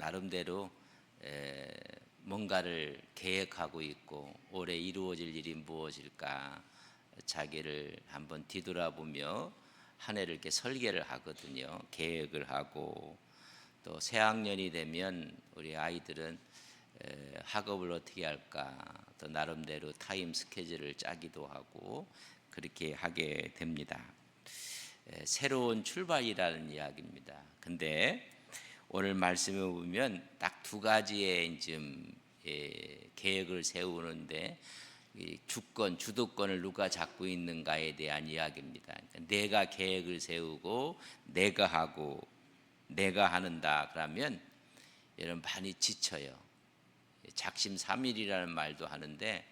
나름대로 에, 뭔가를 계획하고 있고 올해 이루어질 일이 무엇일까 자기를 한번 뒤돌아보며 한 해를 이렇게 설계를 하거든요. 계획을 하고 또 새학년이 되면 우리 아이들은 에, 학업을 어떻게 할까 또 나름대로 타임 스케줄을 짜기도 하고 그렇게 하게 됩니다. 에, 새로운 출발이라는 이야기입니다. 근데 오늘 말씀에 보면 딱 두 가지의 지금 예, 계획을 세우는데 이 주권, 주도권을 누가 잡고 있는가에 대한 이야기입니다. 그러니까 내가 계획을 세우고 내가 하고 내가 하는다 그러면 여러분 많이 지쳐요. 작심 삼일이라는 말도 하는데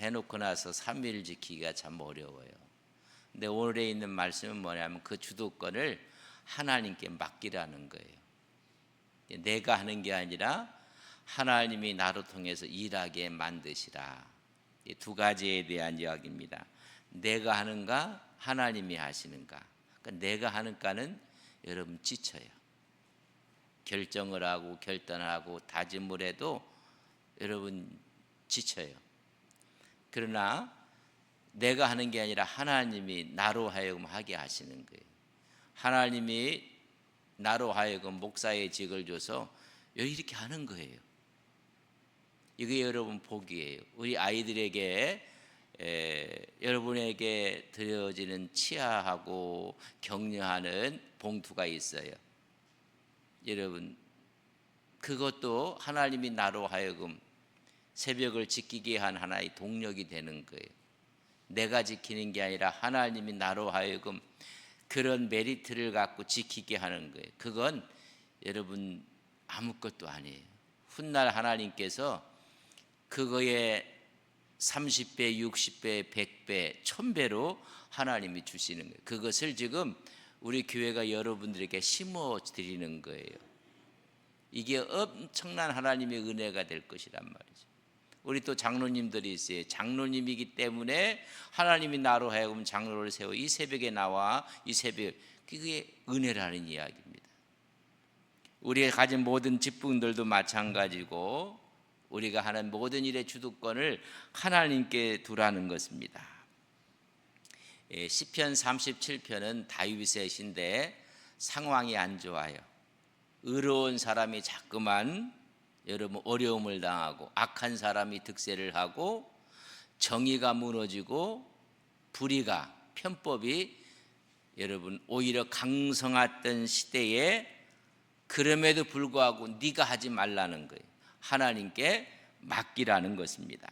해놓고 나서 삼일 지키기가 참 어려워요. 근데 오늘에 있는 말씀은 뭐냐면 그 주도권을 하나님께 맡기라는 거예요. 내가 하는 게 아니라 하나님이 나로 통해서 일하게 만드시라. 이 두 가지에 대한 이야기입니다. 내가 하는가, 하나님이 하시는가. 그러니까 내가 하는가는 여러분 지쳐요. 결정을 하고 결단을 하고 다짐을 해도 여러분 지쳐요. 그러나 내가 하는 게 아니라 하나님이 나로 하여금 하게 하시는 거예요. 하나님이 나로 하여금 목사의 직을 줘서 이렇게 하는 거예요. 이게 여러분 복이에요. 우리 아이들에게 에, 여러분에게 드려지는 치하하고 격려하는 봉투가 있어요. 여러분 그것도 하나님이 나로 하여금 새벽을 지키게 한 하나의 동력이 되는 거예요. 내가 지키는 게 아니라 하나님이 나로 하여금 그런 메리트를 갖고 지키게 하는 거예요. 그건 여러분 아무것도 아니에요. 훗날 하나님께서 그거에 30배, 60배, 100배, 1000배로 하나님이 주시는 거예요. 그것을 지금 우리 교회가 여러분들에게 심어 드리는 거예요. 이게 엄청난 하나님의 은혜가 될 것이란 말이죠. 우리 또 장로님들이 있어요. 장로님이기 때문에 하나님이 나로 하여금 장로를 세워 이 새벽에 나와 이 새벽 그게 은혜라는 이야기입니다. 우리가 가진 모든 직분들도 마찬가지고 우리가 하는 모든 일의 주도권을 하나님께 두라는 것입니다. 예, 시편 37편은 다윗의 시인데 상황이 안 좋아요. 의로운 사람이 자꾸만 여러분 어려움을 당하고 악한 사람이 득세를 하고 정의가 무너지고 불의가 편법이 여러분 오히려 강성했던 시대에 그럼에도 불구하고 네가 하지 말라는 거예요. 하나님께 맡기라는 것입니다.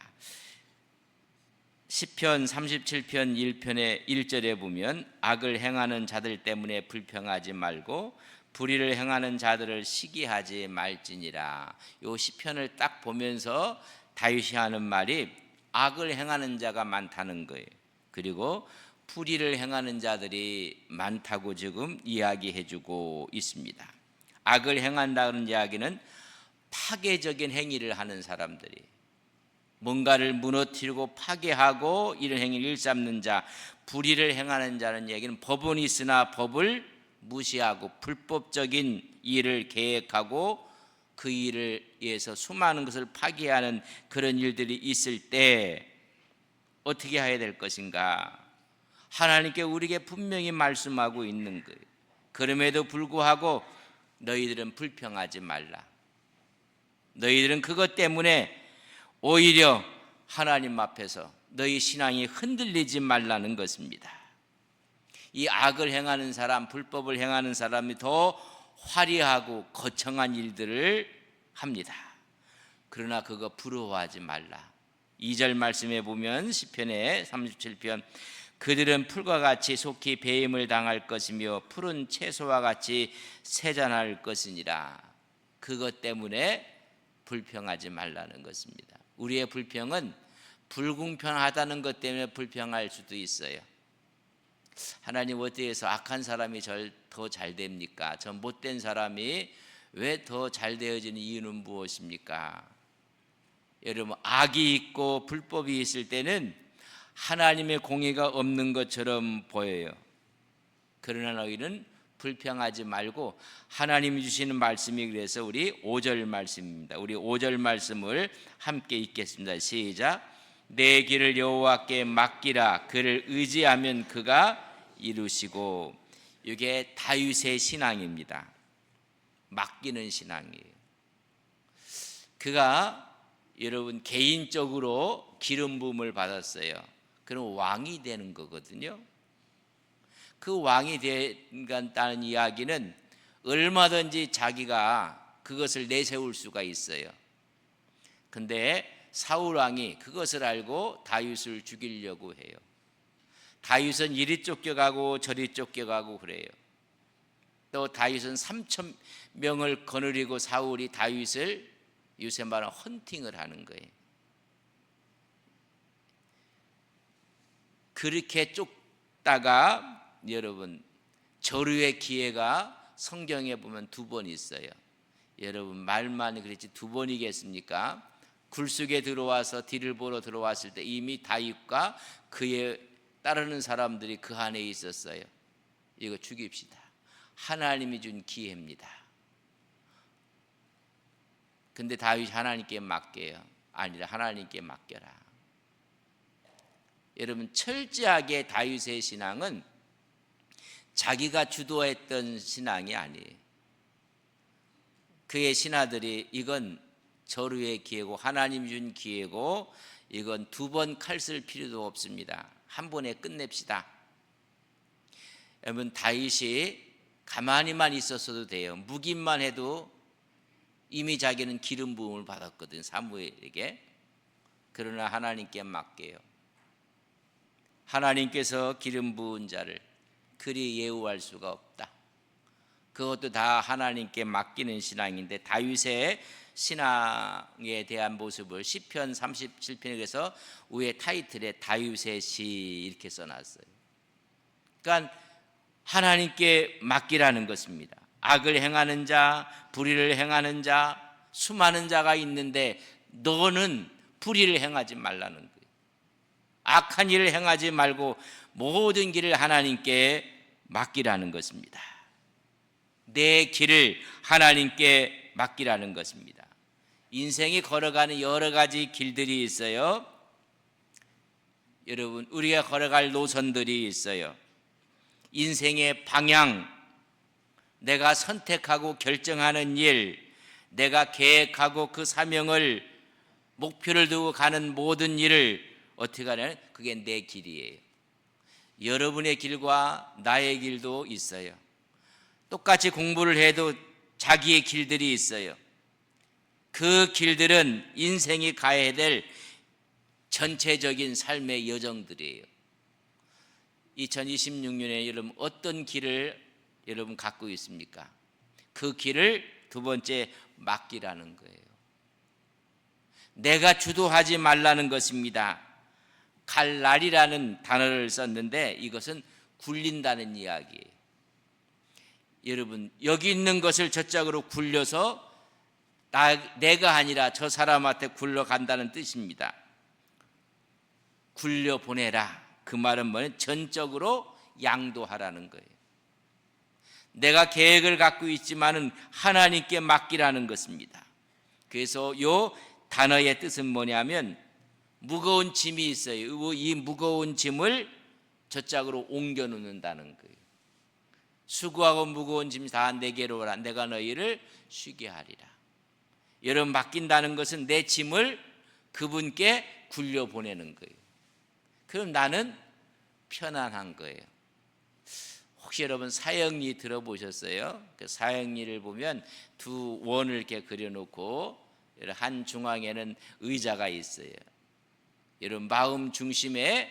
시편 37편 1편의 1절에 보면 악을 행하는 자들 때문에 불평하지 말고 불의를 행하는 자들을 시기하지 말지니라. 요 시편을 딱 보면서 다윗이 하는 말이 악을 행하는 자가 많다는 거예요. 그리고 불의를 행하는 자들이 많다고 지금 이야기해 주고 있습니다. 악을 행한다는 이야기는 파괴적인 행위를 하는 사람들이 뭔가를 무너뜨리고 파괴하고 이런 행위를 일삼는 자, 불의를 행하는 자는 얘기는 법은 있으나 법을 무시하고 불법적인 일을 계획하고 그 일을 위해서 수많은 것을 파괴하는 그런 일들이 있을 때 어떻게 해야 될 것인가? 하나님께 우리에게 분명히 말씀하고 있는 거예요. 그럼에도 불구하고 너희들은 불평하지 말라. 너희들은 그것 때문에 오히려 하나님 앞에서 너희 신앙이 흔들리지 말라는 것입니다. 이 악을 행하는 사람, 불법을 행하는 사람이 더 화려하고 거창한 일들을 합니다. 그러나 그거 부러워하지 말라. 2절 말씀에 보면 시편의 37편 그들은 풀과 같이 속히 배임을 당할 것이며 푸른 채소와 같이 세잔할 것이니라. 그것 때문에 불평하지 말라는 것입니다. 우리의 불평은 불공평하다는 것 때문에 불평할 수도 있어요. 하나님 어떻게 해서 악한 사람이 더잘 됩니까? 저 못된 사람이 왜 더 잘 되어지는 이유는 무엇입니까? 여러분 악이 있고 불법이 있을 때는 하나님의 공의가 없는 것처럼 보여요. 그러나 너희는 불평하지 말고 하나님이 주시는 말씀이 그래서 우리 5절 말씀입니다. 우리 5절 말씀을 함께 읽겠습니다. 시작. 내 길을 여호와께 맡기라 그를 의지하면 그가 이루시고 이게 다윗의 신앙입니다. 맡기는 신앙이에요. 그가 여러분 개인적으로 기름 부음을 받았어요. 그럼 왕이 되는 거거든요. 그 왕이 된다는 이야기는 얼마든지 자기가 그것을 내세울 수가 있어요. 근데 사울 왕이 그것을 알고 다윗을 죽이려고 해요. 다윗은 이리 쫓겨가고 저리 쫓겨가고 그래요. 또 다윗은 3천 명을 거느리고 사울이 다윗을 요새 말은 헌팅을 하는 거예요. 그렇게 쫓다가 여러분 절유의 기회가 성경에 보면 두 번 있어요. 여러분 말만 그랬지 두 번이겠습니까? 굴속에 들어와서 뒤를 보러 들어왔을 때 이미 다윗과 그의 따르는 사람들이 그 안에 있었어요. 이거 죽입시다. 하나님이 준 기회입니다. 근데 다윗이 하나님께 맡겨요. 아니라 하나님께 맡겨라. 여러분 철저하게 다윗의 신앙은 자기가 주도했던 신앙이 아니에요. 그의 신하들이 이건 저루의 기회고 하나님 준 기회고 이건 두 번 칼 쓸 필요도 없습니다. 한 번에 끝냅시다. 여러분 다윗이 가만히만 있었어도 돼요. 묵인만 해도 이미 자기는 기름 부음을 받았거든 사무엘에게. 그러나 하나님께 맡겨요. 하나님께서 기름 부은 자를 그리 예우할 수가 없다. 그것도 다 하나님께 맡기는 신앙인데 다윗의 신앙에 대한 모습을 시편 37편에서 위에 타이틀에 다윗의 시 이렇게 써놨어요. 그러니까 하나님께 맡기라는 것입니다. 악을 행하는 자, 불의를 행하는 자, 수많은 자가 있는데 너는 불의를 행하지 말라는 거예요. 악한 일을 행하지 말고 모든 길을 하나님께 맡기라는 것입니다. 내 길을 하나님께 맡기라는 것입니다. 인생이 걸어가는 여러 가지 길들이 있어요. 여러분, 우리가 걸어갈 노선들이 있어요. 인생의 방향, 내가 선택하고 결정하는 일, 내가 계획하고 그 사명을 목표를 두고 가는 모든 일을 어떻게 하냐면 그게 내 길이에요. 여러분의 길과 나의 길도 있어요. 똑같이 공부를 해도 자기의 길들이 있어요. 그 길들은 인생이 가야 될 전체적인 삶의 여정들이에요. 2026년에 여러분 어떤 길을 여러분 갖고 있습니까? 그 길을 두 번째 맡기라는 거예요. 내가 주도하지 말라는 것입니다. 갈날이라는 단어를 썼는데 이것은 굴린다는 이야기예요. 여러분 여기 있는 것을 저쪽으로 굴려서 나, 내가 아니라 저 사람한테 굴러간다는 뜻입니다. 굴려 보내라. 그 말은 뭐냐? 전적으로 양도하라는 거예요. 내가 계획을 갖고 있지만은 하나님께 맡기라는 것입니다. 그래서 요 단어의 뜻은 뭐냐면 무거운 짐이 있어요. 이 무거운 짐을 저짝으로 옮겨 놓는다는 거예요. 수고하고 무거운 짐 다 내게로 오라. 내가 너희를 쉬게 하리라. 여러분 맡긴다는 것은 내 짐을 그분께 굴려 보내는 거예요. 그럼 나는 편안한 거예요. 혹시 여러분 사형리 들어보셨어요? 그 사형리를 보면 두 원을 이렇게 그려놓고 한 중앙에는 의자가 있어요. 여러분 마음 중심에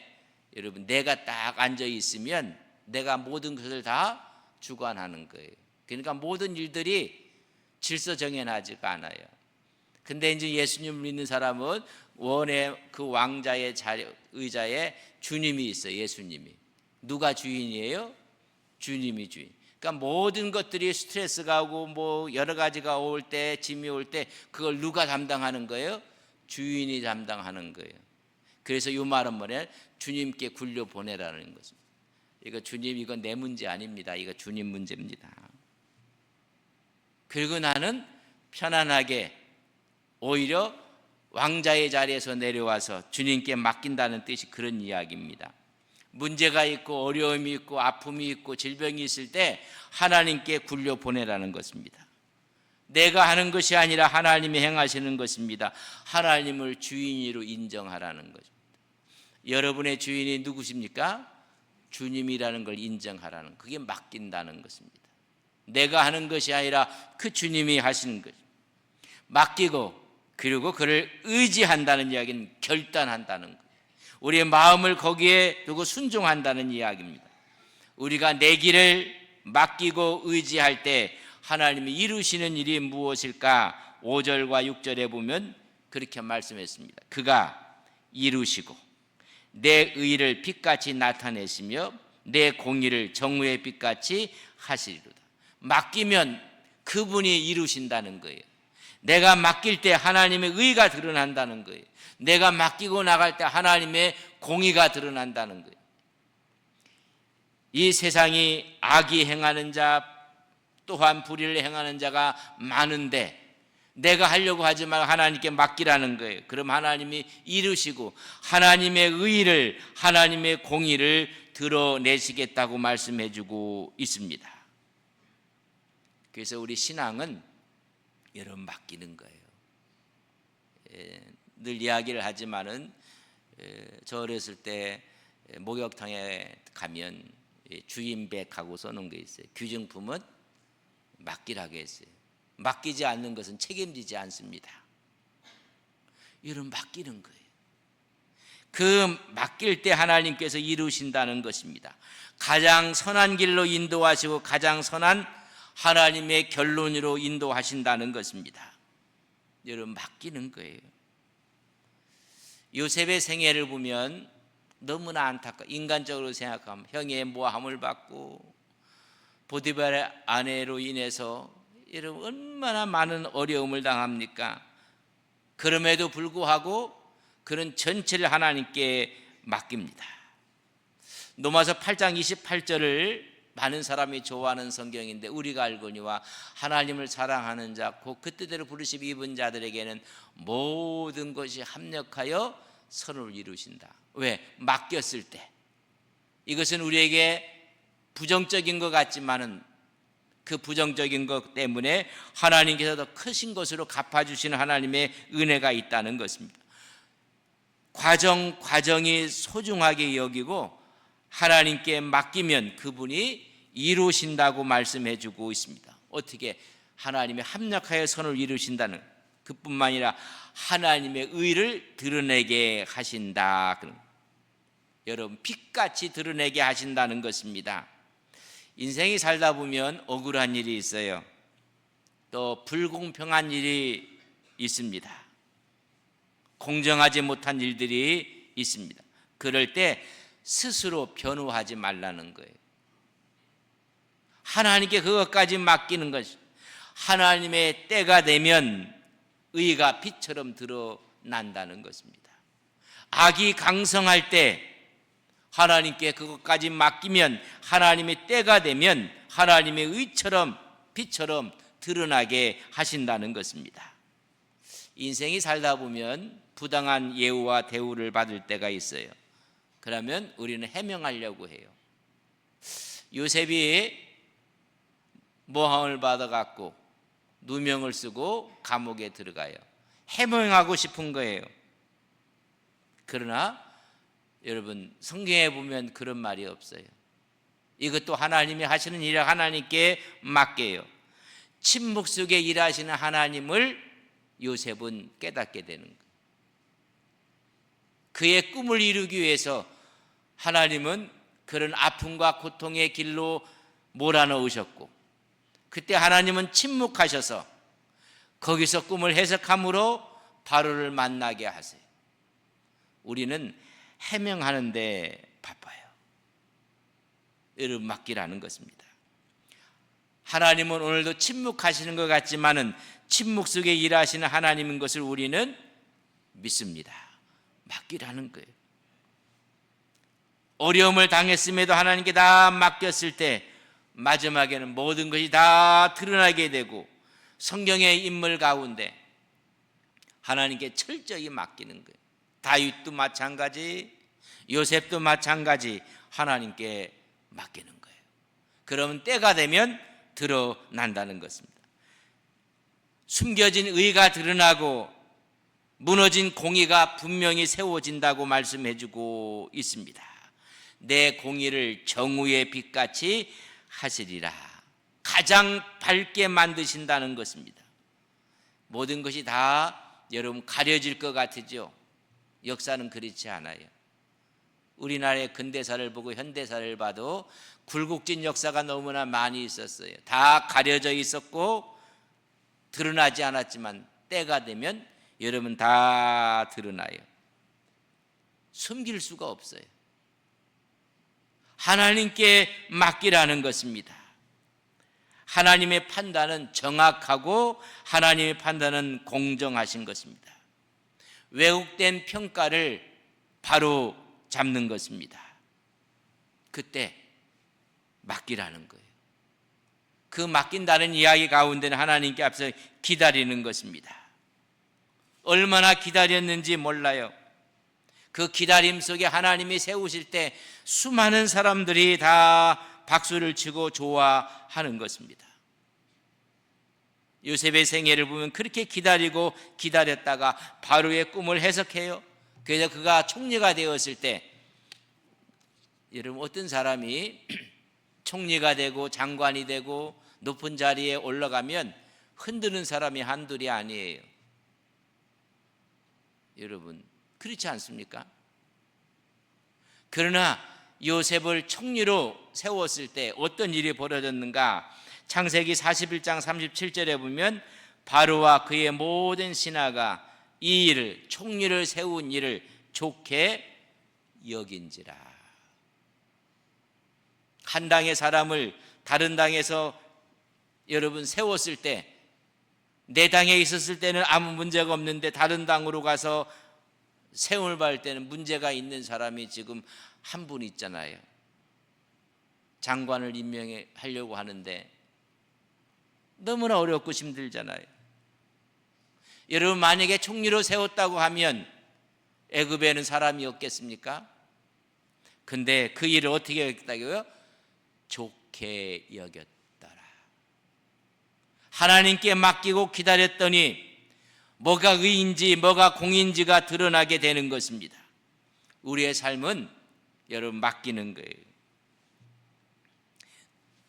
여러분 내가 딱 앉아 있으면 내가 모든 것을 다 주관하는 거예요. 그러니까 모든 일들이 질서 정연하지가 않아요. 근데 이제 예수님 믿는 사람은 원의 그 왕자의 자리, 의자에 주님이 있어요. 예수님이 누가 주인이에요? 주님이 주인. 그러니까 모든 것들이 스트레스가 오고 뭐 여러 가지가 올 때 짐이 올 때 그걸 누가 담당하는 거예요? 주인이 담당하는 거예요. 그래서 이 말은 뭐냐? 주님께 굴려 보내라는 것입니다. 이거 주님 이거 내 문제 아닙니다. 이거 주님 문제입니다. 그리고 나는 편안하게 오히려 왕자의 자리에서 내려와서 주님께 맡긴다는 뜻이 그런 이야기입니다. 문제가 있고 어려움이 있고 아픔이 있고 질병이 있을 때 하나님께 굴려 보내라는 것입니다. 내가 하는 것이 아니라 하나님이 행하시는 것입니다. 하나님을 주인으로 인정하라는 것입니다. 여러분의 주인이 누구십니까? 주님이라는 걸 인정하라는 그게 맡긴다는 것입니다. 내가 하는 것이 아니라 그 주님이 하시는 것. 맡기고 그리고 그를 의지한다는 이야기는 결단한다는 것. 우리의 마음을 거기에 두고 순종한다는 이야기입니다. 우리가 내 길을 맡기고 의지할 때 하나님이 이루시는 일이 무엇일까? 5절과 6절에 보면 그렇게 말씀했습니다. 그가 이루시고 내 의를 빛같이 나타내시며 내 공의를 정의의 빛같이 하시리로다. 맡기면 그분이 이루신다는 거예요. 내가 맡길 때 하나님의 의가 드러난다는 거예요. 내가 맡기고 나갈 때 하나님의 공의가 드러난다는 거예요. 이 세상이 악이 행하는 자 또한 불의를 행하는 자가 많은데 내가 하려고 하지 말고 하나님께 맡기라는 거예요. 그럼 하나님이 이루시고 하나님의 의를 하나님의 공의를 드러내시겠다고 말씀해 주고 있습니다. 그래서 우리 신앙은 여러분 맡기는 거예요. 예, 늘 이야기를 하지만은 예, 저 어렸을 때 목욕탕에 가면 예, 주인백하고 써놓은 게 있어요. 규정품은 맡기라고 했어요. 맡기지 않는 것은 책임지지 않습니다. 이런 맡기는 거예요. 그 맡길 때 하나님께서 이루신다는 것입니다. 가장 선한 길로 인도하시고 가장 선한 하나님의 결론으로 인도하신다는 것입니다. 여러분 맡기는 거예요. 요셉의 생애를 보면 너무나 안타까. 인간적으로 생각하면 형의 모함을 받고 보디발의 아내로 인해서 여러분 얼마나 많은 어려움을 당합니까? 그럼에도 불구하고 그런 전체를 하나님께 맡깁니다. 로마서 8장 28절을 많은 사람이 좋아하는 성경인데 우리가 알거니와 하나님을 사랑하는 자, 곧그 뜻대로 부르심 입은 자들에게는 모든 것이 합력하여 선을 이루신다. 왜? 맡겼을 때. 이것은 우리에게 부정적인 것 같지만은 그 부정적인 것 때문에 하나님께서 더 크신 것으로 갚아주시는 하나님의 은혜가 있다는 것입니다. 과정, 과정이 소중하게 여기고 하나님께 맡기면 그분이 이루신다고 말씀해 주고 있습니다. 어떻게 하나님의 합력하여 선을 이루신다는 그뿐만 아니라 하나님의 의를 드러내게 하신다. 여러분 빛같이 드러내게 하신다는 것입니다. 인생이 살다 보면 억울한 일이 있어요. 또 불공평한 일이 있습니다. 공정하지 못한 일들이 있습니다. 그럴 때 스스로 변호하지 말라는 거예요. 하나님께 그것까지 맡기는 것. 하나님의 때가 되면 의가 빛처럼 드러난다는 것입니다. 악이 강성할 때 하나님께 그것까지 맡기면 하나님의 때가 되면 하나님의 의처럼 빛처럼 드러나게 하신다는 것입니다. 인생이 살다 보면 부당한 예우와 대우를 받을 때가 있어요. 그러면 우리는 해명하려고 해요. 요셉이 모함을 받아갖고 누명을 쓰고 감옥에 들어가요. 해명하고 싶은 거예요. 그러나 여러분 성경에 보면 그런 말이 없어요. 이것도 하나님이 하시는 일을 하나님께 맡겨요. 침묵 속에 일하시는 하나님을 요셉은 깨닫게 되는 거예요. 그의 꿈을 이루기 위해서 하나님은 그런 아픔과 고통의 길로 몰아넣으셨고 그때 하나님은 침묵하셔서 거기서 꿈을 해석함으로 바로를 만나게 하세요. 우리는 해명하는데 바빠요. 맡기라는 것입니다. 하나님은 오늘도 침묵하시는 것 같지만은 침묵 속에 일하시는 하나님인 것을 우리는 믿습니다. 맡기라는 거예요. 어려움을 당했음에도 하나님께 다 맡겼을 때 마지막에는 모든 것이 다 드러나게 되고 성경의 인물 가운데 하나님께 철저히 맡기는 거예요. 다윗도 마찬가지, 요셉도 마찬가지 하나님께 맡기는 거예요. 그러면 때가 되면 드러난다는 것입니다. 숨겨진 의가 드러나고 무너진 공의가 분명히 세워진다고 말씀해 주고 있습니다. 내 공의를 정우의 빛같이 하시리라. 가장 밝게 만드신다는 것입니다. 모든 것이 다 여러분 가려질 것 같으죠? 역사는 그렇지 않아요. 우리나라의 근대사를 보고 현대사를 봐도 굴곡진 역사가 너무나 많이 있었어요. 다 가려져 있었고 드러나지 않았지만 때가 되면 여러분 다 드러나요. 숨길 수가 없어요. 하나님께 맡기라는 것입니다. 하나님의 판단은 정확하고 하나님의 판단은 공정하신 것입니다. 왜곡된 평가를 바로 잡는 것입니다. 그때 맡기라는 거예요. 그 맡긴다는 이야기 가운데는 하나님께 앞서 기다리는 것입니다. 얼마나 기다렸는지 몰라요. 그 기다림 속에 하나님이 세우실 때 수많은 사람들이 다 박수를 치고 좋아하는 것입니다. 요셉의 생애를 보면 그렇게 기다리고 기다렸다가 바로의 꿈을 해석해요. 그래서 그가 총리가 되었을 때 여러분 어떤 사람이 총리가 되고 장관이 되고 높은 자리에 올라가면 흔드는 사람이 한둘이 아니에요. 여러분 그렇지 않습니까? 그러나 요셉을 총리로 세웠을 때 어떤 일이 벌어졌는가? 창세기 41장 37절에 보면 바로와 그의 모든 신하가 이 일을 총리를 세운 일을 좋게 여긴지라. 한 당의 사람을 다른 당에서 여러분 세웠을 때 내 당에 있었을 때는 아무 문제가 없는데 다른 당으로 가서 세움을 받을 때는 문제가 있는 사람이 지금 한 분 있잖아요. 장관을 임명하려고 하는데 너무나 어렵고 힘들잖아요. 여러분 만약에 총리로 세웠다고 하면 애굽에는 사람이 없겠습니까? 근데 그 일을 어떻게 여겼다고요? 좋게 여겼더라. 하나님께 맡기고 기다렸더니 뭐가 의인지 뭐가 공인지가 드러나게 되는 것입니다. 우리의 삶은 여러분 맡기는 거예요.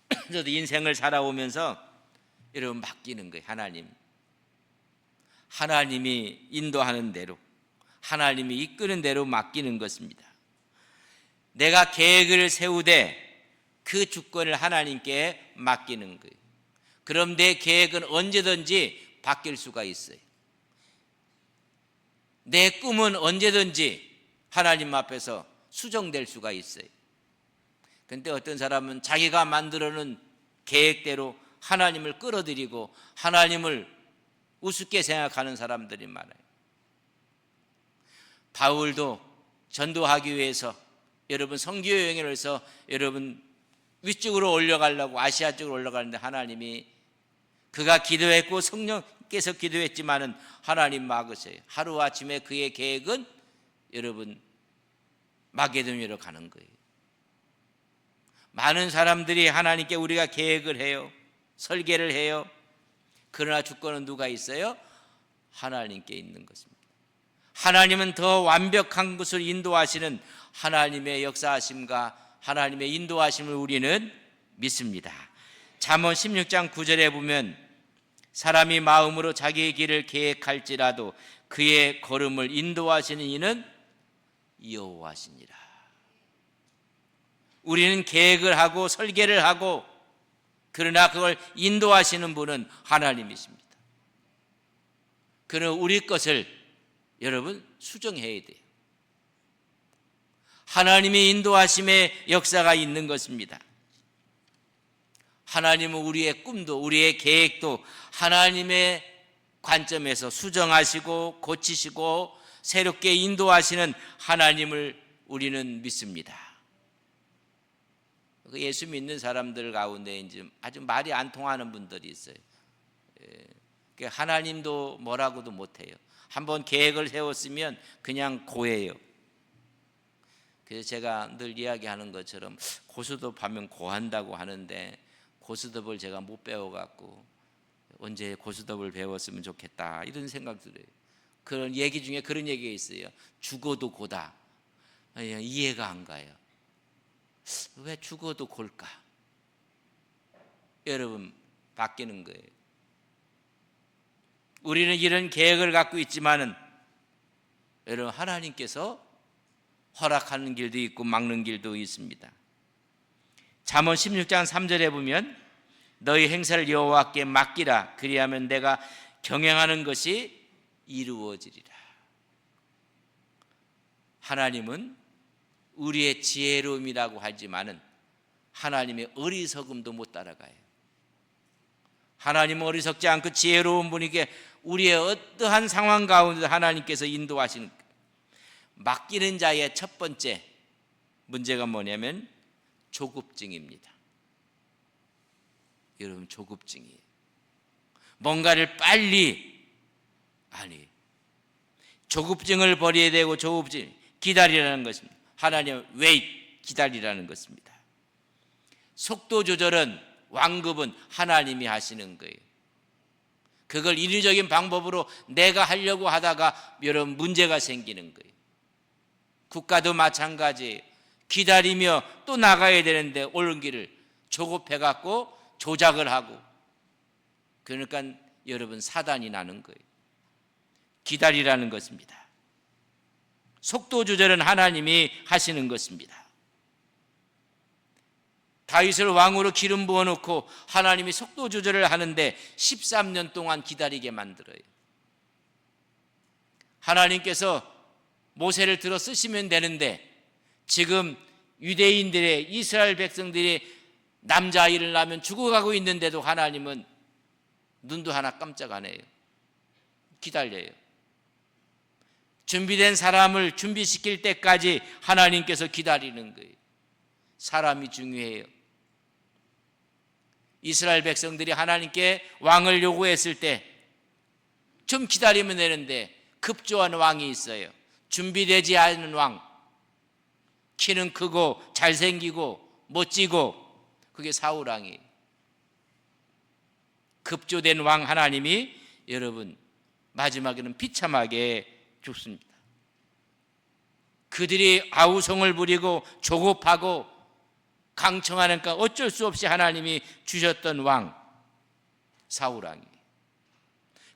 저도 인생을 살아오면서 여러분 맡기는 거예요. 하나님. 하나님이 인도하는 대로 하나님이 이끄는 대로 맡기는 것입니다. 내가 계획을 세우되 그 주권을 하나님께 맡기는 거예요. 그럼 내 계획은 언제든지 바뀔 수가 있어요. 내 꿈은 언제든지 하나님 앞에서 수정될 수가 있어요. 근데 어떤 사람은 자기가 만들어 놓은 계획대로 하나님을 끌어들이고 하나님을 우습게 생각하는 사람들이 많아요. 바울도 전도하기 위해서 여러분 성교 여행을 해서 여러분 위쪽으로 올려가려고 아시아 쪽으로 올라가는데 하나님이 그가 기도했고 성령 께서 기도했지만은 하나님 막으세요. 하루 아침에 그의 계획은 여러분 마게도니아로 가는 거예요. 많은 사람들이 하나님께 우리가 계획을 해요. 설계를 해요. 그러나 주권은 누가 있어요? 하나님께 있는 것입니다. 하나님은 더 완벽한 것을 인도하시는 하나님의 역사하심과 하나님의 인도하심을 우리는 믿습니다. 잠언 16장 9절에 보면 사람이 마음으로 자기의 길을 계획할지라도 그의 걸음을 인도하시는 이는 여호와시니라. 우리는 계획을 하고 설계를 하고 그러나 그걸 인도하시는 분은 하나님이십니다. 그는 우리 것을 여러분 수정해야 돼요. 하나님의 인도하심의 역사가 있는 것입니다. 하나님은 우리의 꿈도 우리의 계획도 하나님의 관점에서 수정하시고 고치시고 새롭게 인도하시는 하나님을 우리는 믿습니다. 그 예수 믿는 사람들 가운데 이제 아주 말이 안 통하는 분들이 있어요. 예. 그 하나님도 뭐라고도 못해요. 한번 계획을 세웠으면 그냥 고해요. 그래서 제가 늘 이야기하는 것처럼 고수톱 하면 고한다고 하는데 고수톱을 제가 못 배워갖고 언제 고수톱을 배웠으면 좋겠다 이런 생각 들어요. 그런 얘기 중에 그런 얘기가 있어요. 죽어도 고다. 이해가 안 가요. 왜 죽어도 골까? 여러분 바뀌는 거예요. 우리는 이런 계획을 갖고 있지만은 여러분 하나님께서 허락하는 길도 있고 막는 길도 있습니다. 잠언 16장 3절에 보면 너희 행사를 여호와께 맡기라 그리하면 내가 경영하는 것이 이루어지리라. 하나님은 우리의 지혜로움이라고 하지만은 하나님의 어리석음도 못 따라가요. 하나님은 어리석지 않고 지혜로운 분이게 우리의 어떠한 상황 가운데 하나님께서 인도하시는. 맡기는 자의 첫 번째 문제가 뭐냐면 조급증입니다. 여러분 조급증이에요. 뭔가를 빨리 아니 조급증을 버려야 되고 조급증 기다리라는 것입니다. 하나님 웨이 기다리라는 것입니다. 속도 조절은 완급은 하나님이 하시는 거예요. 그걸 인위적인 방법으로 내가 하려고 하다가 여러분 문제가 생기는 거예요. 국가도 마찬가지예요. 기다리며 또 나가야 되는데 옳은 길을 조급해 갖고 조작을 하고 그러니까 여러분 사단이 나는 거예요. 기다리라는 것입니다. 속도 조절은 하나님이 하시는 것입니다. 다윗을 왕으로 기름 부어 놓고 하나님이 속도 조절을 하는데 13년 동안 기다리게 만들어요. 하나님께서 모세를 들어 쓰시면 되는데 지금 유대인들의 이스라엘 백성들이 남자아이를 낳으면 죽어가고 있는데도 하나님은 눈도 하나 깜짝 안 해요. 기다려요. 준비된 사람을 준비시킬 때까지 하나님께서 기다리는 거예요. 사람이 중요해요. 이스라엘 백성들이 하나님께 왕을 요구했을 때 좀 기다리면 되는데 급조한 왕이 있어요. 준비되지 않은 왕. 키는 크고 잘생기고 멋지고 그게 사울 왕이 급조된 왕 하나님이 여러분 마지막에는 비참하게 죽습니다. 그들이 아우성을 부리고 조급하고 강청하니까 어쩔 수 없이 하나님이 주셨던 왕 사울 왕이.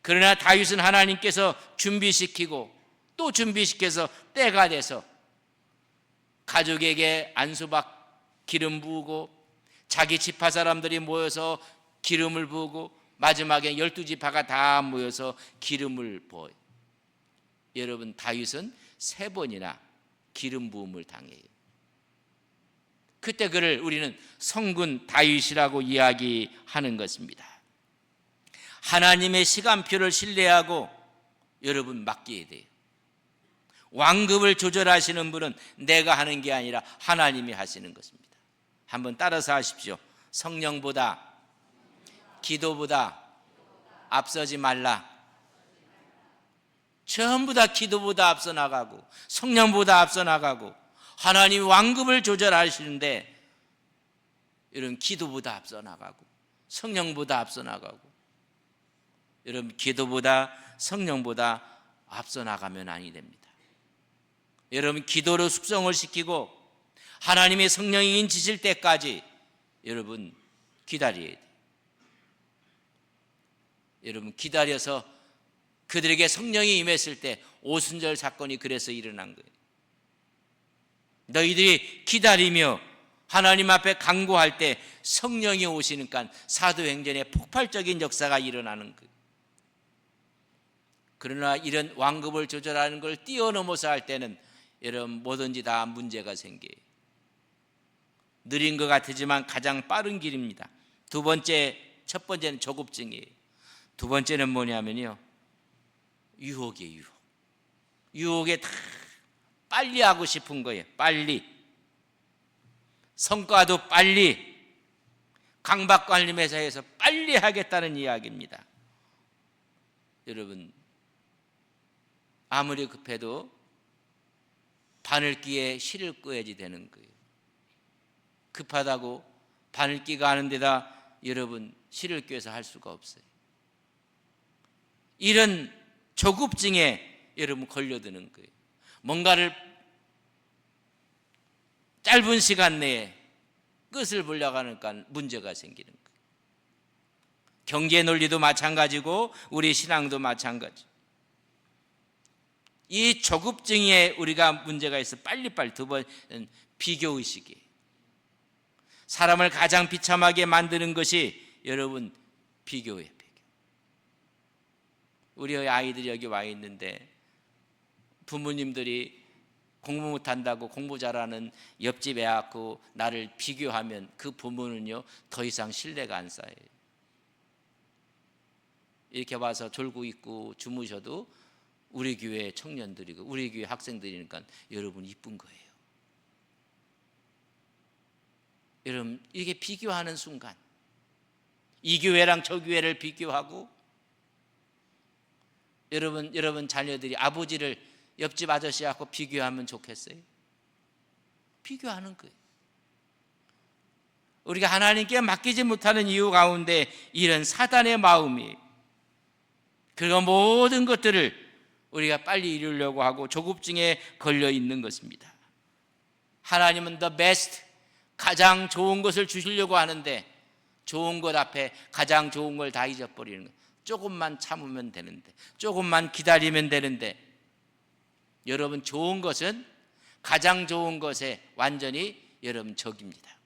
그러나 다윗은 하나님께서 준비시키고 또 준비시켜서 때가 돼서 가족에게 안수박 기름 부으고 자기 지파 사람들이 모여서 기름을 부으고 마지막에 열두 지파가 다 모여서 기름을 부어요. 여러분 다윗은 세 번이나 기름 부음을 당해요. 그때 그를 우리는 성군 다윗이라고 이야기하는 것입니다. 하나님의 시간표를 신뢰하고 여러분 맡겨야 돼요. 왕급을 조절하시는 분은 내가 하는 게 아니라 하나님이 하시는 것입니다. 한번 따라서 하십시오. 성령보다 기도보다 앞서지 말라. 전부 다 기도보다 앞서 나가고 성령보다 앞서 나가고 하나님 왕급을 조절하시는데 이런 기도보다 앞서 나가고 성령보다 앞서 나가고 여러분 기도보다 성령보다 앞서 나가면 아니 됩니다. 여러분 기도로 숙성을 시키고 하나님의 성령이 인치실 때까지 여러분 기다려야 돼. 여러분 기다려서 그들에게 성령이 임했을 때 오순절 사건이 그래서 일어난 거예요. 너희들이 기다리며 하나님 앞에 간구할 때 성령이 오시니까 사도행전에 폭발적인 역사가 일어나는 거예요. 그러나 이런 왕급을 조절하는 걸 뛰어넘어서 할 때는 여러분 뭐든지 다 문제가 생겨요. 느린 것 같지만 가장 빠른 길입니다. 두 번째, 첫 번째는 조급증이에요. 두 번째는 뭐냐면요. 유혹이에요, 유혹. 유혹에 다 빨리 하고 싶은 거예요. 빨리. 성과도 빨리 강박관리회사에서 빨리 하겠다는 이야기입니다. 여러분 아무리 급해도 바늘기에 실을 끄야지 되는 거예요. 급하다고 바늘기가 하는 데다 여러분 실을 꿰서 할 수가 없어요. 이런 조급증에 여러분 걸려드는 거예요. 뭔가를 짧은 시간 내에 끝을 보려고 하니까 문제가 생기는 거예요. 경제 논리도 마찬가지고 우리 신앙도 마찬가지. 이 조급증에 우리가 문제가 있어 빨리빨리 두 번은 비교 의식이에요. 사람을 가장 비참하게 만드는 것이 여러분 비교예요. 비교. 우리 아이들이 여기 와 있는데 부모님들이 공부 못한다고 공부 잘하는 옆집 애하고 나를 비교하면 그 부모는요 더 이상 신뢰가 안 쌓여요. 이렇게 와서 졸고 있고 주무셔도 우리 교회 청년들이고 우리 교회 학생들이니까 여러분 이쁜 거예요. 여러분 이게 비교하는 순간 이 교회랑 저 교회를 비교하고 여러분 여러분 자녀들이 아버지를 옆집 아저씨하고 비교하면 좋겠어요? 비교하는 거예요. 우리가 하나님께 맡기지 못하는 이유 가운데 이런 사단의 마음이 그리고 모든 것들을 우리가 빨리 이루려고 하고 조급증에 걸려 있는 것입니다. 하나님은 the best 가장 좋은 것을 주시려고 하는데 좋은 것 앞에 가장 좋은 걸 다 잊어버리는 거예요. 조금만 참으면 되는데 조금만 기다리면 되는데 여러분 좋은 것은 가장 좋은 것에 완전히 여러분 적입니다.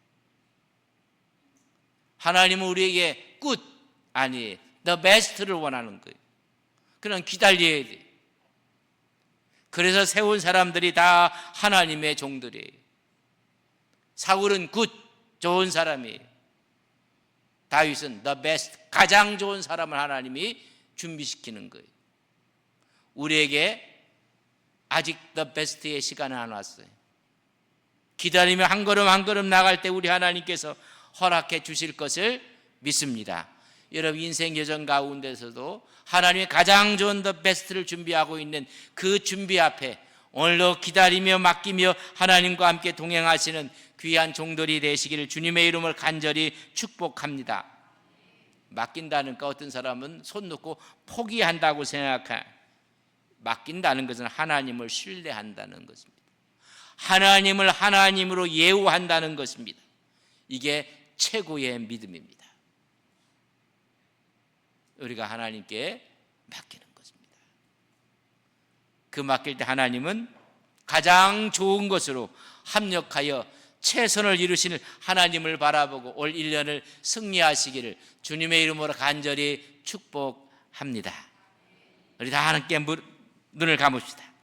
하나님은 우리에게 good 아니 the best를 원하는 거예요. 그럼 기다려야 돼. 그래서 세운 사람들이 다 하나님의 종들이에요. 사울은 굿 좋은 사람이에요. 다윗은 the best 가장 좋은 사람을 하나님이 준비시키는 거예요. 우리에게 아직 the best의 시간은 안 왔어요. 기다리며 한 걸음 한 걸음 나갈 때 우리 하나님께서 허락해 주실 것을 믿습니다. 여러분 인생 여정 가운데서도 하나님의 가장 좋은 더 베스트를 준비하고 있는 그 준비 앞에 오늘도 기다리며 맡기며 하나님과 함께 동행하시는 귀한 종들이 되시기를 주님의 이름을 간절히 축복합니다. 맡긴다는 거 어떤 사람은 손 놓고 포기한다고 생각해. 맡긴다는 것은 하나님을 신뢰한다는 것입니다. 하나님을 하나님으로 예우한다는 것입니다. 이게 최고의 믿음입니다. 우리가 하나님께 맡기는 것입니다. 그 맡길 때 하나님은 가장 좋은 것으로 합력하여 최선을 이루시는 하나님을 바라보고 올 1년을 승리하시기를 주님의 이름으로 간절히 축복합니다. 우리 다 함께 눈을 감읍시다.